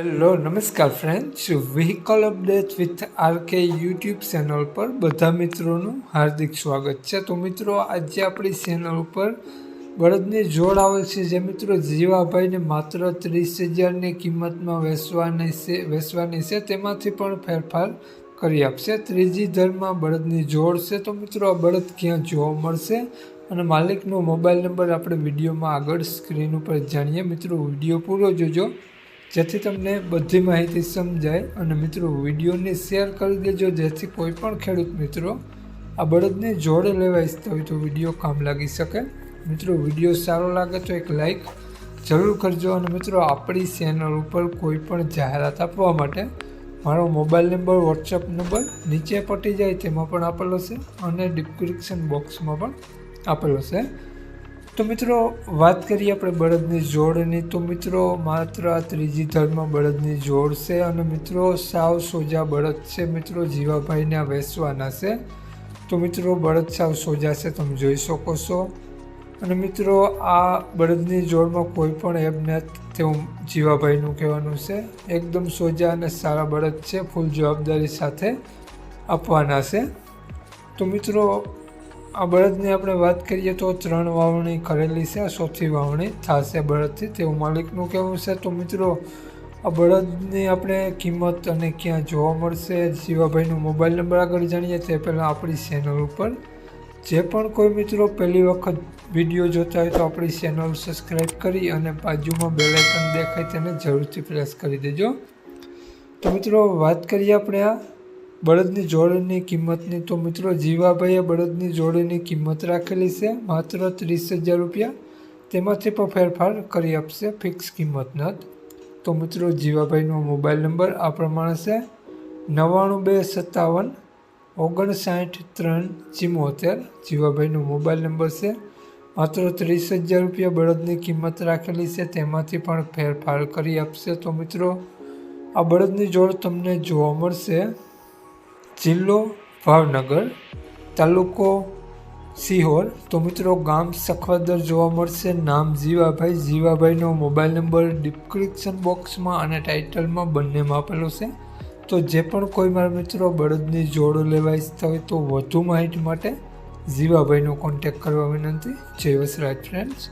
Hello નમસ્કાર friends vehicle update with RK YouTube channel પર બધા મિત્રોનું હાર્દિક સ્વાગત છે. તો મિત્રો, આજે આપણી ચેનલ ઉપર બળદની જોડ આવે છે. જે મિત્રો જીવાભાઈને માત્ર ત્રીસ હજારની કિંમતમાં વેચવાની છે વેચવાની છે. તેમાંથી પણ ફેરફાર કરી આપશે. ત્રીજી ધરમાં બળદની જોડ છે. તો મિત્રો, આ બળદ ક્યાં જોવા મળશે? અને માલિકનો મોબાઈલ નંબર આપણે વિડીયોમાં આગળ સ્ક્રીન ઉપર જાણીએ. મિત્રો, વીડિયો પૂરો જોજો. જેથી તમને બધી માહિતી સમજાય અને મિત્રો, વિડીયોને શેર કરી દેજો, જેથી કોઈ પણ ખેડૂત મિત્રો આ બળદને જોડે લેવા ઈચ્છતા હોય તો વીડિયો કામ લાગી શકે. મિત્રો, વીડિયો સારો લાગે તો એક લાઈક જરૂર કરજો અને મિત્રો, આપણી ચેનલ ઉપર કોઈ પણ જાહેરાત આપવા માટે મારો મોબાઈલ નંબર વોટ્સઅપ નંબર નીચે પટી જાય, તેમાં પણ આપેલો છે અને ડિસ્ક્રિપ્શન બોક્સમાં પણ આપેલો છે. તો મિત્રો, વાત કરીએ આપણે બળદની જોડની. તો મિત્રો, માત્ર આ ત્રીજી ધર્મ બળદની જોડ છે અને મિત્રો, સાવ સોજા બળદ છે. મિત્રો, જીવાભાઈને આ વેચવાના છે. તો મિત્રો, બળદ સાવ સોજા છે, તમે જોઈ શકો છો. અને મિત્રો, આ બળદની જોડમાં કોઈ પણ એબ નથી તેવું જીવાભાઈનું કહેવાનું છે. એકદમ સોજા અને સારા બળદ છે, ફૂલ જવાબદારી સાથે આપવાના છે. તો મિત્રો આ બળદની આપણે વાત કરીએ તો ત્રણ વાવણી કરેલી છે. ચોથી વાવણી થશે બળદથી. તેવું માલિકનું કહેવું છે. તો મિત્રો, આ બળદની આપણે કિંમત અને ક્યાં જોવા મળશે? શિવાભાઈનો મોબાઈલ નંબર આગળ જાણીએ. તે પહેલાં આપણી ચેનલ ઉપર જે પણ કોઈ મિત્રો પહેલી વખત વીડિયો જોતા હોય તો આપણી ચેનલ સબસ્ક્રાઈબ કરી અને બાજુમાં બેલાઇકન દેખાય તેને જરૂરથી પ્રેસ કરી દેજો. તો મિત્રો, વાત કરીએ આપણે આ બળદની જોડની કિંમતની તો મિત્રો જીવાભાઈએ બળદની જોડની કિંમત રાખેલી છે, માત્ર ત્રીસ હજાર રૂપિયા. તેમાંથી પણ ફેરફાર કરી આપશે ફિક્સ કિંમત નથી તો મિત્રો જીવાભાઈનો મોબાઈલ નંબર આ પ્રમાણે છે, નવ્વાણું બે સત્તાવન, ઓગણસાઠ ત્રણ ચિમોતેર. જીવાભાઈનો મોબાઈલ નંબર છે, માત્ર ત્રીસ હજાર રૂપિયા બળદની કિંમત રાખેલી છે, તેમાંથી પણ ફેરફાર કરી આપશે. તો મિત્રો, આ બળદની જોડ તમને જોવા મળશે. જિલ્લો ભાવનગર, તાલુકો સિહોર. તો મિત્રો, ગામ સખવાદર જોવા મળશે. નામ જીવાભાઈ. જીવાભાઈનો મોબાઈલ નંબર ડિસ્ક્રિપ્શન બોક્સમાં અને ટાઇટલમાં બંનેમાં આપેલો છે. તો જે પણ કોઈ મારા મિત્રો બળદની જોડો લેવા ઈચ્છતા હોય તો વધુ માહિતી માટે જીવાભાઈનો કોન્ટેક્ટ કરવા વિનંતી. જય વસરાજ ફ્રેન્ડ્સ